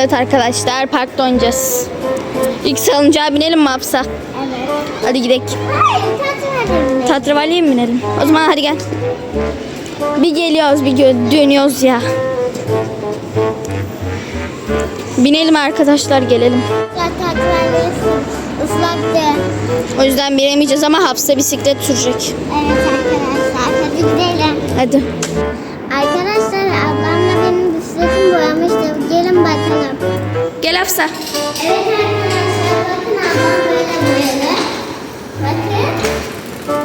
Evet arkadaşlar parkta oynayacağız. İlk salıncağa binelim mi Hafsa? Evet. Hadi gidelim. Hayır tatlı Tatravalliye mi binelim? O zaman hadi gel. Bir geliyoruz bir dönüyoruz ya. Binelim arkadaşlar gelelim. Tatlı ıslaktı. O yüzden binemeyeceğiz ama Hafsa bisiklet sürecek. Evet arkadaşlar hadi gidelim. Hadi. Arkadaşlar Hafsa. Evet arkadaşlar bakın ablam böyle boyadı. Bakın.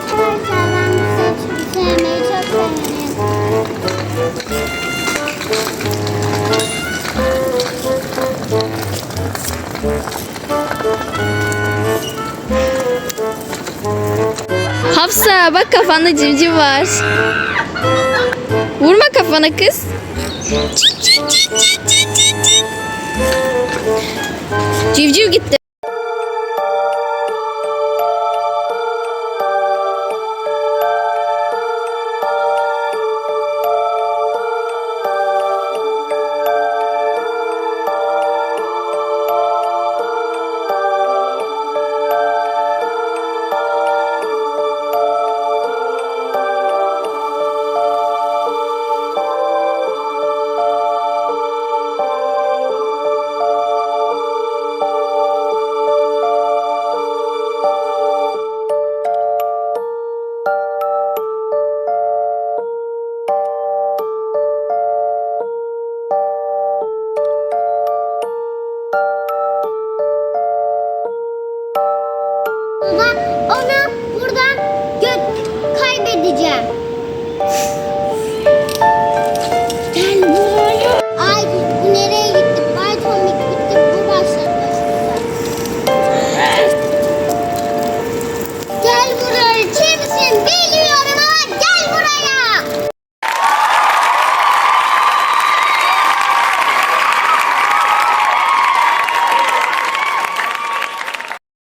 Hafsa bak kafanda civciv var. Vurma kafana kız. Civciv gitti. Ben onu buradan gö- kaybedeceğim.